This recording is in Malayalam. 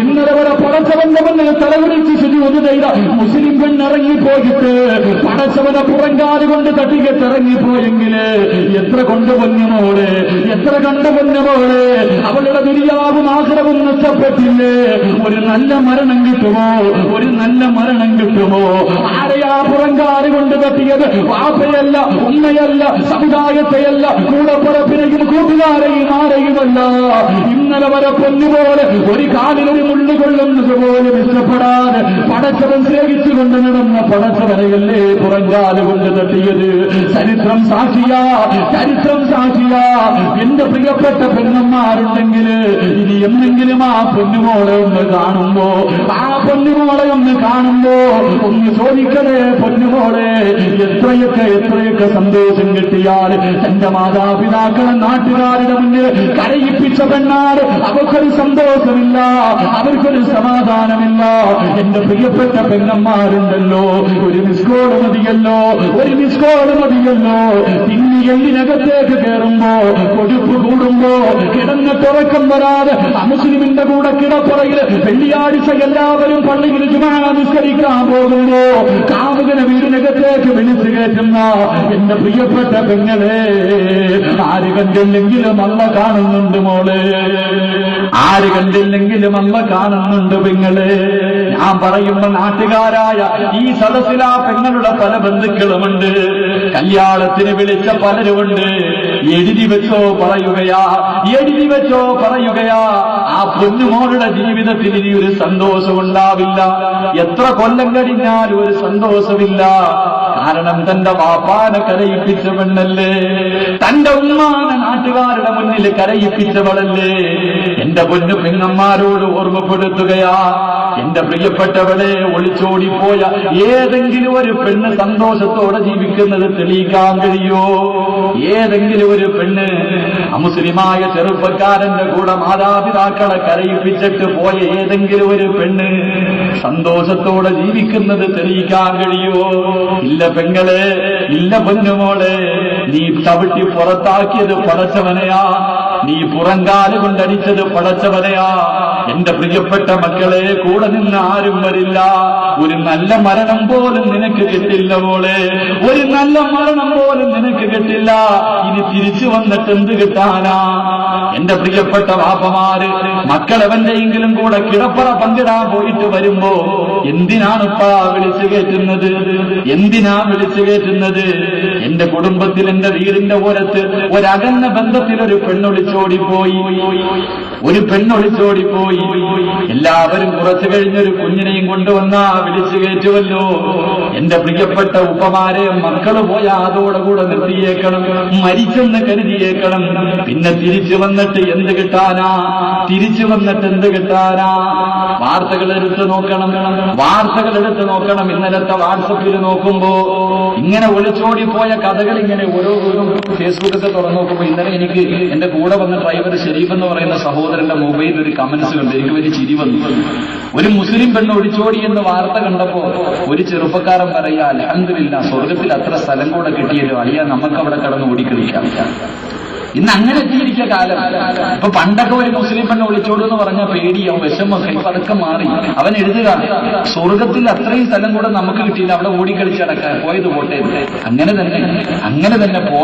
ഇന്നലെ വരെ പടച്ചവന്റെ മുന്നിൽ തലവിളിച്ച് സുജൂത് ചെയ്ത? മുസ്ലിം പെണ്ണിറങ്ങിപ്പോയിട്ട് പടച്ചവനെ പുറങ്കാൽ കൊണ്ട് തട്ടിക്കത്ത് ഇറങ്ങിപ്പോയെങ്കിൽ എത്ര കൊണ്ട് പൊന്നുമോൾ എത്ര കണ്ട പൊന്നുമോൾ അവളുടെ ദുര്യാവും ആഗ്രഹവും നഷ്ടപ്പെട്ടില്ലേ? ഒരു നല്ല മരണം കിട്ടുമോ? ഒരു നല്ല മരണം കിട്ടുമോ? ആരെയാ പുറങ്കാൽ കൊണ്ട് തട്ടിയത്? വാപ്പയല്ല ഉമ്മയല്ല സമുദായത്തെയല്ല കൂടപ്പുറപ്പിനെയും കൂട്ടുകാരെയും ആരെയുമല്ല? ഇന്നലെ വരെ പൊന്നുപോലെ ഒരു കാലിലൊരു മുള്ളു കൊള്ളുന്നത് പോലും ഇഷ്ടപ്പെടാതെ പടച്ചവൻ സ്നേഹിച്ചുകൊണ്ട് നടന്ന പടച്ചവനെയല്ലേ പുറങ്കാൽ കൊണ്ട് തട്ടിയത്? ചരിത്രം സാക്ഷിയാ ചരിത്രം സാക്ഷിയാ. എന്റെ പ്രിയപ്പെട്ട പെണ്ണന്മാരുണ്ടെങ്കിൽ ഇനി എന്തെങ്കിലും ആ പൊന്നുമോളെ ഒന്ന് കാണുമ്പോ ആ പൊന്നുമോളെ ഒന്ന് കാണുമ്പോ ഒന്ന് ചോദിക്കണേ പൊന്നുമോളെ എത്രയൊക്കെ എത്രയൊക്കെ സന്തോഷം കിട്ടിയാൽ തന്റെ മാതാപിതാക്കളെ നാട്ടുകാരുടെ മുന്നിൽ കരയിപ്പിച്ച പെണ്ണാട് അവർക്കൊരു സന്തോഷമില്ല അവർക്കൊരു സമാധാനമില്ല. എന്റെ പ്രിയപ്പെട്ട പെണ്ണന്മാരുണ്ടല്ലോ ഒരു മിസ്കോൾ മതിയല്ലോ ഒരു മിസ്കോൾ മതിയല്ലോ. തിന്നി എല്ലിനകത്തേക്ക് കയറുമ്പോ കൊഴുപ്പ് കൂടുമ്പോ കിടന്ന് തുറക്കം വരാതെ അമുസ്ലിമിന്റെ കൂടെ കിടപ്പുറയിൽ വെള്ളിയാഴ്ച എല്ലാവരും പള്ളിയിൽ ജുമാ നിസ്കരിക്കാൻ പോകുമ്പോ കാമുകനെ വീടിനകത്തേക്ക് കയറ്റുന്ന എന്റെ പ്രിയപ്പെട്ട പെങ്ങളെ ആര് കണ്ടില്ലെങ്കിലും അമ്മ കാണുന്നുണ്ട് മോളെ. ആര് കണ്ടില്ലെങ്കിലും അമ്മ കാണുന്നുണ്ട് പെങ്ങളെ. ഞാൻ പറയുന്ന നാട്ടുകാരായ ഈ സദസ്സിലാ പെങ്ങളുടെ പല ബന്ധുക്കളുമുണ്ട്. കല്യാണത്തിന് വിളിച്ച പലരുമുണ്ട്. എഴുതി വെച്ചോ പറയുകയാ എഴുതി വെച്ചോ പറയുകയാ. ആ പൊന്നുമോളുടെ ജീവിതത്തിൽ ഇനി ഒരു സന്തോഷമുണ്ടാവില്ല. എത്ര കൊല്ലം കഴിഞ്ഞാലും ഒരു സന്തോഷമില്ല. കാരണം തന്റെ വാപ്പാനെ കരയിപ്പിച്ച പെണ്ണല്ലേ? തന്റെ ഉമ്മാനെ നാട്ടുകാരുടെ മുന്നിൽ കരയിപ്പിച്ചവളല്ലേ? എന്റെ പൊന്നു പെങ്ങന്മാരോട് ഓർമ്മപ്പെടുത്തുകയാ. എന്റെ പ്രിയപ്പെട്ടവളെ ഒളിച്ചോടിപ്പോയ ഏതെങ്കിലും ഒരു പെണ്ണ് സന്തോഷത്തോടെ ജീവിക്കുന്നത് തെളിയിക്കാൻ കഴിയോ? ഏതെങ്കിലും ഒരു പെണ്ണ് അമുസ്ലിമായ ചെറുപ്പക്കാരന്റെ കൂടെ മാതാപിതാക്കളെ കരയിപ്പിച്ചിട്ട് പോയ ഏതെങ്കിലും ഒരു പെണ്ണ് സന്തോഷത്തോടെ ജീവിക്കുന്നത് തെളിയിക്കാൻ കഴിയോ? ഇല്ല പെങ്ങളെ ഇല്ല പൊന്നുമോളെ നീ ചവിട്ടി പുറത്താക്കിയത് പടച്ചവനെയാ. നീ പുറങ്കാൽ കൊണ്ടടിച്ചത് പടച്ചവനെയാ. എന്റെ പ്രിയപ്പെട്ട മക്കളെ കൂടെ നിന്ന് ആരും വരില്ല. ഒരു നല്ല മരണം പോലും നിനക്ക് കിട്ടില്ല മോളെ. ഒരു നല്ല മരണം പോലും നിനക്ക് കിട്ടില്ല. ഇനി തിരിച്ചു വന്നിട്ട് എന്ത് കിട്ടാനാ? എന്റെ പ്രിയപ്പെട്ട വാപ്പമാര് മക്കളെവന്റെയെങ്കിലും കൂടെ കിടപ്പറ പങ്കിടാൻ പോയിട്ട് വരുമ്പോ എന്തിനാണിപ്പാ വിളിച്ചു കയറ്റുന്നത് എന്തിനാ വിളിച്ചു കയറ്റുന്നത് എന്റെ കുടുംബത്തിൽ എന്റെ വീടിന്റെ ഓരത്ത് ഒരകന്ന ബന്ധത്തിൽ ഒരു പെണ്ണൊളിച്ചോടിപ്പോയി. ഒരു പെണ്ണൊളിച്ചോടിപ്പോയി. എല്ലാവരും കുറച്ചു കഴിഞ്ഞൊരു കുഞ്ഞിനെയും കൊണ്ടുവന്നാ വിളിച്ചു കയറ്റുമല്ലോ എന്റെ പ്രിയപ്പെട്ട ഉപ്പമാരെ മക്കൾ പോയ അതോടുകൂടെ നിർത്തിയേക്കണം മരിച്ചെന്ന് കരുതിയേക്കണം. പിന്നെ തിരിച്ചു വന്നിട്ട് എന്ത് കിട്ടാനാ? തിരിച്ചു വന്നിട്ട് എന്ത് കിട്ടാനാ? വാർത്തകൾ എടുത്ത് നോക്കണം. വാർത്തകൾ എടുത്ത് നോക്കണം. ഇന്നലത്തെ വാട്സപ്പിൽ നോക്കുമ്പോ ഇങ്ങനെ ഒളിച്ചോടിപ്പോയ കഥകൾ ഇങ്ങനെ ഓരോ ഫേസ്ബുക്കൊക്കെ തുറന്നു നോക്കുമ്പോൾ ഇന്നലെ എനിക്ക് എന്റെ കൂടെ വന്ന ഡ്രൈവർ ഷെരീഫ് എന്ന് പറയുന്ന സഹോദരന്റെ മൊബൈലിൽ ഒരു കമന്റ്സ് കണ്ടു. എനിക്ക് വലിയ ചിരി വന്നു. ഒരു മുസ്ലിം പെണ്ണ് ഒളിച്ചോടി എന്ന് വാർത്ത കണ്ടപ്പോ ഒരു ചെറുപ്പക്കാരൻ പറയാ അലഹമില്ല സ്വർഗത്തിൽ അത്ര സ്ഥലം കൂടെ കിട്ടിയല്ലോ അളിയ നമുക്ക് അവിടെ കടന്ന് ഓടിക്കളിക്കാം. ഇന്ന് അങ്ങനെ എത്തിയിരിക്കുക കാലം. ഇപ്പൊ പണ്ടൊക്കെ ഒരു മുസ്ലിം പെണ്ണ് ഒളിച്ചോടു എന്ന് പറഞ്ഞ പേടിയാവും വിഷമൊക്കെ ഇപ്പൊ അതൊക്കെ മാറി. അവൻ എഴുതുക സ്വർഗത്തിൽ അത്രയും സ്ഥലം കൂടെ നമുക്ക് കിട്ടിയില്ല അവിടെ ഓടിക്കളിച്ച് നടക്കാൻ പോയത് പോട്ടെ. അങ്ങനെ തന്നെ അങ്ങനെ തന്നെ പോ